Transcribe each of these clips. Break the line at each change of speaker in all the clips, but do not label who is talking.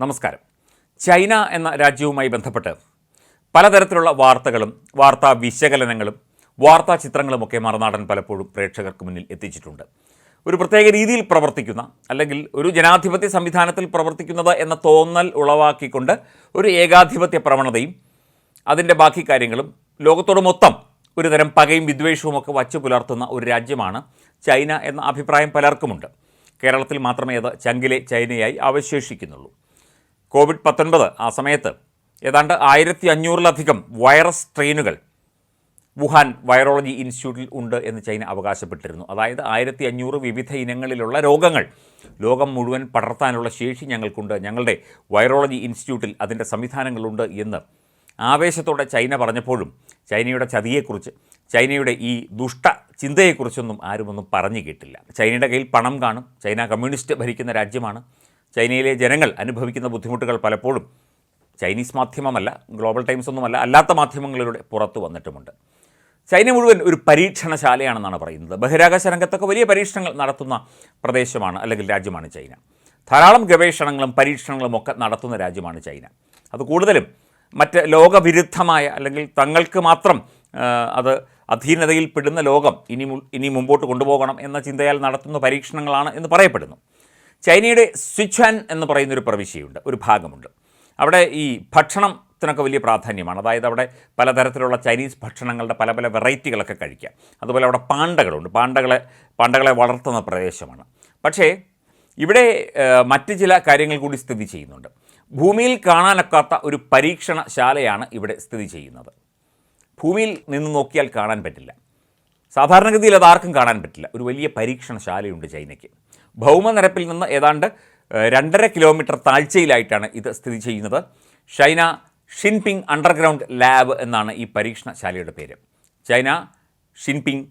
നമസ്കാരം. ചൈന എന്ന രാജ്യവുമായി ബന്ധപ്പെട്ട് പലതരത്തിലുള്ള വാർത്തകളും വാർത്താ വിശകലനങ്ങളും വാർത്താ ചിത്രങ്ങളുമൊക്കെ മറുനാടൻ പലപ്പോഴും പ്രേക്ഷകർക്ക് മുന്നിൽ എത്തിച്ചിട്ടുണ്ട്. ഒരു പ്രത്യേക രീതിയിൽ പ്രവർത്തിക്കുന്ന അല്ലെങ്കിൽ ഒരു ജനാധിപത്യ സംവിധാനത്തിൽ പ്രവർത്തിക്കുന്നത് എന്ന തോന്നൽ ഉളവാക്കിക്കൊണ്ട് ഒരു ഏകാധിപത്യ പ്രവണതയും അതിന്റെ ബാക്കി കാര്യങ്ങളും ലോകത്തോട് മൊത്തം ഒരു തരം പകയും വിദ്വേഷവും ഒക്കെ വച്ചു പുലർത്തുന്ന ഒരു രാജ്യമാണ് ചൈന എന്ന അഭിപ്രായം പലർക്കുമുണ്ട്. കേരളത്തിൽ മാത്രമേ അത് ചങ്കിലെ ചൈനയായി അവശേഷിക്കുന്നുള്ളൂ. കോവിഡ് പത്തൊൻപത് ആ സമയത്ത്. ഏതാണ്ട് ആയിരത്തി അഞ്ഞൂറിലധികം വൈറസ് സ്ട്രെയിനുകൾ വുഹാൻ വൈറോളജി ഇൻസ്റ്റിറ്റ്യൂട്ടിൽ ഉണ്ട് എന്ന് ചൈന അവകാശപ്പെട്ടിരുന്നു. അതായത് ആയിരത്തി അഞ്ഞൂറ് വിവിധ ഇനങ്ങളിലുള്ള രോഗങ്ങൾ ലോകം മുഴുവൻ പടർത്താനുള്ള ശേഷി ഞങ്ങൾക്കുണ്ട്. ഞങ്ങളുടെ വൈറോളജി ഇൻസ്റ്റിറ്റ്യൂട്ടിൽ അതിന്റെ സംവിധാനങ്ങളുണ്ട് എന്ന് ആവേശത്തോടെ ചൈന പറഞ്ഞപ്പോഴും ചൈനയുടെ ചതിയെക്കുറിച്ച് ചൈനയുടെ ഈ ദുഷ്ട ചിന്തയെക്കുറിച്ചൊന്നും ആരുമൊന്നും പറഞ്ഞു കേട്ടില്ല. ചൈനയുടെ കയ്യിൽ പണം കാണും. ചൈന കമ്മ്യൂണിസ്റ്റ് ഭരിക്കുന്ന രാജ്യമാണ്. ചൈനയിലെ ജനങ്ങൾ അനുഭവിക്കുന്ന ബുദ്ധിമുട്ടുകൾ പലപ്പോഴും ചൈനീസ് മാധ്യമമല്ല ഗ്ലോബൽ ടൈംസ് ഒന്നുമല്ല അല്ലാത്ത മാധ്യമങ്ങളിലൂടെ പുറത്തു വന്നിട്ടുമുണ്ട്. ചൈന മുഴുവൻ ഒരു പരീക്ഷണശാലയാണെന്നാണ് പറയുന്നത്. ബഹിരാകാശ രംഗത്തൊക്കെ വലിയ പരീക്ഷണങ്ങൾ നടത്തുന്ന പ്രദേശമാണ് അല്ലെങ്കിൽ രാജ്യമാണ് ചൈന. ധാരാളം ഗവേഷണങ്ങളും പരീക്ഷണങ്ങളും ഒക്കെ നടത്തുന്ന രാജ്യമാണ് ചൈന. അത് കൂടുതലും മറ്റ് ലോകവിരുദ്ധമായ അല്ലെങ്കിൽ തങ്ങൾക്ക് മാത്രം അത് അധീനതയിൽ പെടുന്ന ലോകം ഇനി ഇനി മുമ്പോട്ട് കൊണ്ടുപോകണം എന്ന ചിന്തയാൽ നടത്തുന്ന പരീക്ഷണങ്ങളാണ് എന്ന് പറയപ്പെടുന്നു. ചൈനയുടെ സ്വിച്ച്വാൻ എന്ന് പറയുന്ന ഒരു പ്രവിശ്യയുണ്ട് ഒരു ഭാഗമുണ്ട്. അവിടെ ഈ ഭക്ഷണത്തിനൊക്കെ വലിയ പ്രാധാന്യമാണ്. അതായത് അവിടെ പലതരത്തിലുള്ള ചൈനീസ് ഭക്ഷണങ്ങളുടെ പല പല വെറൈറ്റികളൊക്കെ കഴിക്കാം. അതുപോലെ അവിടെ പാണ്ടകളുണ്ട്. പാണ്ടകളെ പാണ്ടകളെ വളർത്തുന്ന പ്രദേശമാണ്. പക്ഷേ ഇവിടെ മറ്റ് ചില കാര്യങ്ങൾ കൂടി സ്ഥിതി ചെയ്യുന്നുണ്ട്. ഭൂമിയിൽ കാണാനൊക്കാത്ത ഒരു പരീക്ഷണശാലയാണ് ഇവിടെ സ്ഥിതി ചെയ്യുന്നത്. ഭൂമിയിൽ നിന്ന് നോക്കിയാൽ കാണാൻ പറ്റില്ല. സാധാരണഗതിയിൽ അത് ആർക്കും കാണാൻ പറ്റില്ല. ഒരു വലിയ പരീക്ഷണശാലയുണ്ട് ചൈനയ്ക്ക്. ഭൗമനിരപ്പിൽ നിന്ന് ഏതാണ്ട് രണ്ടര കിലോമീറ്റർ താഴ്ചയിലായിട്ടാണ് ഇത് സ്ഥിതി ചെയ്യുന്നത്. ചൈന ഷിൻപിങ് അണ്ടർഗ്രൗണ്ട് ലാബ് എന്നാണ് ഈ പരീക്ഷണശാലയുടെ പേര്. ചൈന ഷിൻപിങ്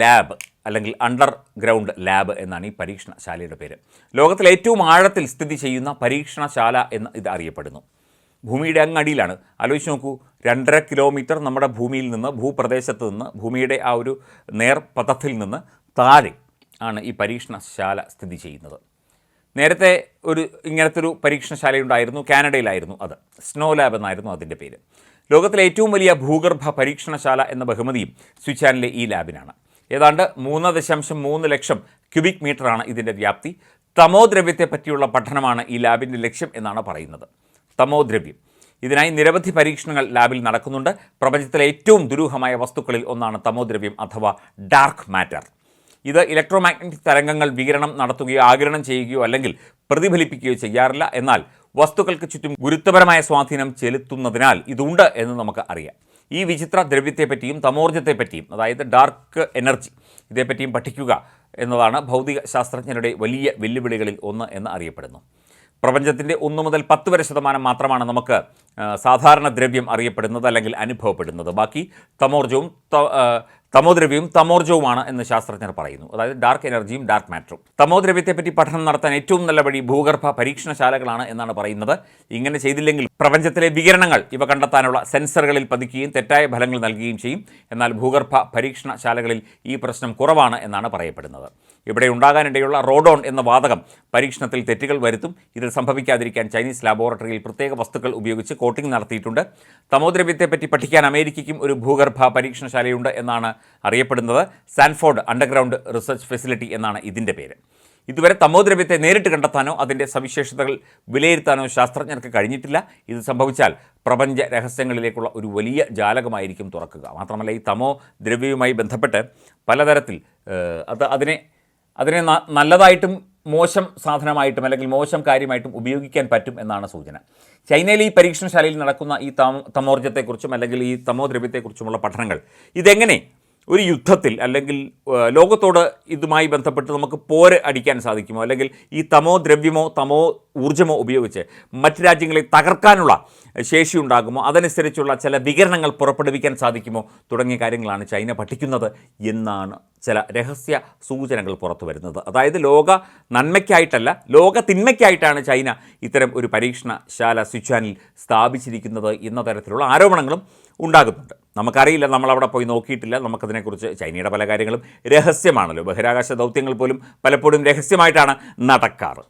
ലാബ് അല്ലെങ്കിൽ അണ്ടർഗ്രൗണ്ട് ലാബ് എന്നാണ് ഈ പരീക്ഷണശാലയുടെ പേര്. ലോകത്തിലെ ഏറ്റവും ആഴത്തിൽ സ്ഥിതി ചെയ്യുന്ന പരീക്ഷണശാല എന്ന് ഇത് അറിയപ്പെടുന്നു. ഭൂമിയുടെ അങ്ങടിയിലാണ്. ആലോചിച്ച് നോക്കൂ രണ്ടര കിലോമീറ്റർ നമ്മുടെ ഭൂമിയിൽ നിന്ന് ഭൂപ്രദേശത്ത് നിന്ന് ഭൂമിയുടെ ആ ഒരു നേർപഥത്തിൽ നിന്ന് താഴെ ആണ് ഈ പരീക്ഷണശാല സ്ഥിതി ചെയ്യുന്നത്. നേരത്തെ ഒരു ഇങ്ങനത്തെ ഒരു പരീക്ഷണശാലയുണ്ടായിരുന്നു കാനഡയിലായിരുന്നു അത്. സ്നോ ലാബ് എന്നായിരുന്നു അതിന്റെ പേര്. ലോകത്തിലെ ഏറ്റവും വലിയ ഭൂഗർഭ പരീക്ഷണശാല എന്ന ബഹുമതിയും സ്വിച്ചാനിലെ ഈ ലാബിനാണ്. ഏതാണ്ട് മൂന്ന് ദശാംശം മൂന്ന് ലക്ഷം ക്യൂബിക് മീറ്ററാണ് ഇതിന്റെ വ്യാപ്തി. തമോദ്രവ്യത്തെ പറ്റിയുള്ള പഠനമാണ് ഈ ലാബിന്റെ ലക്ഷ്യം എന്നാണ് പറയുന്നത്. തമോദ്രവ്യം. ഇതിനായി നിരവധി പരീക്ഷണങ്ങൾ ലാബിൽ നടക്കുന്നുണ്ട്. പ്രപഞ്ചത്തിലെ ഏറ്റവും ദുരൂഹമായ വസ്തുക്കളിൽ ഒന്നാണ് തമോദ്രവ്യം അഥവാ ഡാർക്ക് മാറ്റർ. ഇത് ഇലക്ട്രോമാഗ്നറ്റിക് തരംഗങ്ങൾ വികിരണം നടത്തുകയോ ആഗിരണം ചെയ്യുകയോ അല്ലെങ്കിൽ പ്രതിഫലിപ്പിക്കുകയോ ചെയ്യാറില്ല. എന്നാൽ വസ്തുക്കൾക്ക് ചുറ്റും ഗുരുത്വപരമായ സ്വാധീനം ചെലുത്തുന്നതിനാൽ ഇതുണ്ട് എന്ന് നമുക്ക് അറിയാം. ഈ വിചിത്ര ദ്രവ്യത്തെപ്പറ്റിയും തമോർജത്തെപ്പറ്റിയും അതായത് ഡാർക്ക് എനർജി ഇതേപ്പറ്റിയും പഠിക്കുക എന്നതാണ് ഭൗതിക ശാസ്ത്രജ്ഞരുടെ വലിയ വെല്ലുവിളികളിൽ ഒന്ന് എന്ന് അറിയപ്പെടുന്നു. പ്രപഞ്ചത്തിന്റെ ഒന്ന് മുതൽ പത്ത് വരെ ശതമാനം മാത്രമാണ് നമുക്ക് സാധാരണ ദ്രവ്യം അറിയപ്പെടുന്നത് അല്ലെങ്കിൽ അനുഭവപ്പെടുന്നത്. ബാക്കി തമോർജവും തമോദ്രവ്യവും തമോർജവുമാണ് എന്ന് ശാസ്ത്രജ്ഞർ പറയുന്നു. അതായത് ഡാർക്ക് എനർജിയും ഡാർക്ക് മാറ്ററും തമോദ്രവ്യത്തെപ്പറ്റി പഠനം നടത്താൻ ഏറ്റവും നല്ല വഴി ഭൂഗർഭ പരീക്ഷണശാലകളാണ് എന്നാണ് പറയുന്നത്. ഇങ്ങനെ ചെയ്തില്ലെങ്കിൽ പ്രപഞ്ചത്തിലെ വികിരണങ്ങൾ ഇവ കണ്ടെത്താനുള്ള സെൻസറുകളിൽ പതിക്കുകയും തെറ്റായ ഫലങ്ങൾ നൽകുകയും ചെയ്യും. എന്നാൽ ഭൂഗർഭ പരീക്ഷണശാലകളിൽ ഈ പ്രശ്നം കുറവാണ് എന്നാണ് പറയപ്പെടുന്നത്. ഇവിടെ ഉണ്ടാകാനിടയുള്ള റോഡോൺ എന്ന വാതകം പരീക്ഷണത്തിൽ തെറ്റുകൾ വരുത്തും. ഇത് സംഭവിക്കാതിരിക്കാൻ ചൈനീസ് ലാബോറട്ടറിയിൽ പ്രത്യേക വസ്തുക്കൾ ഉപയോഗിച്ച് കോട്ടിംഗ് നടത്തിയിട്ടുണ്ട്. തമോദ്രവ്യത്തെപ്പറ്റി പഠിക്കാൻ അമേരിക്കയ്ക്കും ഒരു ഭൂഗർഭ പരീക്ഷണശാലയുണ്ട് എന്നാണ് അറിയപ്പെടുന്നത് സാൻഫോർഡ് അണ്ടർഗ്രൗണ്ട് റിസർച്ച് ഫെസിലിറ്റി എന്നാണ് ഇതിന്റെ പേര്. ഇതുവരെ തമോദ്രവ്യത്തെ നേരിട്ട് കണ്ടെത്താനോ അതിന്റെ സവിശേഷതകൾ വിലയിരുത്താനോ ശാസ്ത്രജ്ഞർക്ക് കഴിഞ്ഞിട്ടില്ല. ഇത് സംഭവിച്ചാൽ പ്രപഞ്ച രഹസ്യങ്ങളിലേക്കുള്ള ഒരു വലിയ ജാലകമായിരിക്കും തുറക്കുക. മാത്രമല്ല ഈ തമോ ദ്രവ്യവുമായി ബന്ധപ്പെട്ട് പലതരത്തിൽ അത് അതിനെ അതിനെ നല്ലതായിട്ടും മോശം സാധനമായിട്ടും അല്ലെങ്കിൽ മോശം കാര്യമായിട്ടും ഉപയോഗിക്കാൻ പറ്റും എന്നാണ് സൂചന. ചൈനയിലെ ഈ പരീക്ഷണശാലയിൽ നടക്കുന്ന ഈ തമ തമോർജത്തെക്കുറിച്ചും അല്ലെങ്കിൽ ഈ തമോദ്രവ്യത്തെക്കുറിച്ചുമുള്ള പഠനങ്ങൾ ഇതെങ്ങനെ ഒരു യുദ്ധത്തിൽ അല്ലെങ്കിൽ ലോകത്തോട് ഇതുമായി ബന്ധപ്പെട്ട് നമുക്ക് പോര് അടിക്കാൻ സാധിക്കുമോ? അല്ലെങ്കിൽ ഈ തമോ ദ്രവ്യമോ തമോ ഊർജമോ ഉപയോഗിച്ച് മറ്റ് രാജ്യങ്ങളെ തകർക്കാനുള്ള ശേഷി ഉണ്ടാകുമോ? അതനുസരിച്ചുള്ള ചില വികരണങ്ങൾ പുറപ്പെടുവിക്കാൻ സാധിക്കുമോ? തുടങ്ങിയ കാര്യങ്ങളാണ് ചൈന പഠിക്കുന്നത് എന്നാണ് ചില രഹസ്യ സൂചനകൾ പുറത്തു വരുന്നത്. അതായത് ലോക നന്മയ്ക്കായിട്ടല്ല ലോക തിന്മയ്ക്കായിട്ടാണ് ചൈന ഇത്തരം ഒരു പരീക്ഷണശാല സ്വിച്ചാനിൽ സ്ഥാപിച്ചിരിക്കുന്നത് എന്ന തരത്തിലുള്ള ആരോപണങ്ങളും ഉണ്ടാകുന്നുണ്ട്. നമുക്കറിയില്ല നമ്മളവിടെ പോയി നോക്കിയിട്ടില്ല. നമുക്കതിനെക്കുറിച്ച് ചൈനയുടെ പല കാര്യങ്ങളും രഹസ്യമാണല്ലോ. ബഹിരാകാശ ദൗത്യങ്ങൾ പോലും പലപ്പോഴും രഹസ്യമായിട്ടാണ് നടക്കാറ്.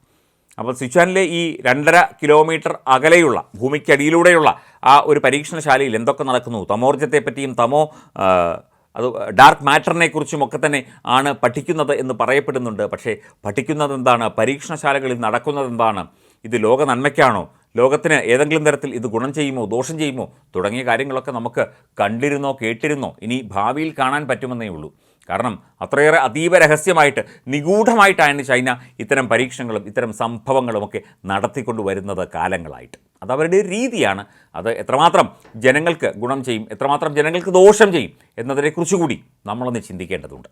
അപ്പോൾ സിച്വാനിലെ ഈ രണ്ടര കിലോമീറ്റർ അകലെയുള്ള ഭൂമിക്കടിയിലൂടെയുള്ള ആ ഒരു പരീക്ഷണശാലയിൽ എന്തൊക്കെ നടക്കുന്നു? തമോർജത്തെപ്പറ്റിയും തമോ അത് ഡാർക്ക് മാറ്ററിനെക്കുറിച്ചും ഒക്കെ തന്നെ ആണ് പഠിക്കുന്നത് എന്ന് പറയപ്പെടുന്നുണ്ട്. പക്ഷേ പഠിക്കുന്നത് എന്താണ് പരീക്ഷണശാലകളിൽ നടക്കുന്നത് എന്താണ് ഇത് ലോക നന്മയ്ക്കാണോ ലോകത്തിന് ഏതെങ്കിലും തരത്തിൽ ഇത് ഗുണം ചെയ്യുമോ ദോഷം ചെയ്യുമോ തുടങ്ങിയ കാര്യങ്ങളൊക്കെ നമുക്ക് കണ്ടിരുന്നോ കേട്ടിരുന്നോ ഇനി ഭാവിയിൽ കാണാൻ പറ്റുമെന്നേ ഉള്ളൂ. കാരണം അത്രയേറെ അതീവ രഹസ്യമായിട്ട് നിഗൂഢമായിട്ടാണ് ചൈന ഇത്തരം പരീക്ഷണങ്ങളും ഇത്തരം സംഭവങ്ങളുമൊക്കെ നടത്തിക്കൊണ്ട് വരുന്നത് കാലങ്ങളായിട്ട്. അത് അവരുടെ രീതിയാണ്. അത് എത്രമാത്രം ജനങ്ങൾക്ക് ഗുണം ചെയ്യും എത്രമാത്രം ജനങ്ങൾക്ക് ദോഷം ചെയ്യും എന്നതിനെക്കുറിച്ച് കൂടി നമ്മളൊന്ന് ചിന്തിക്കേണ്ടതുണ്ട്.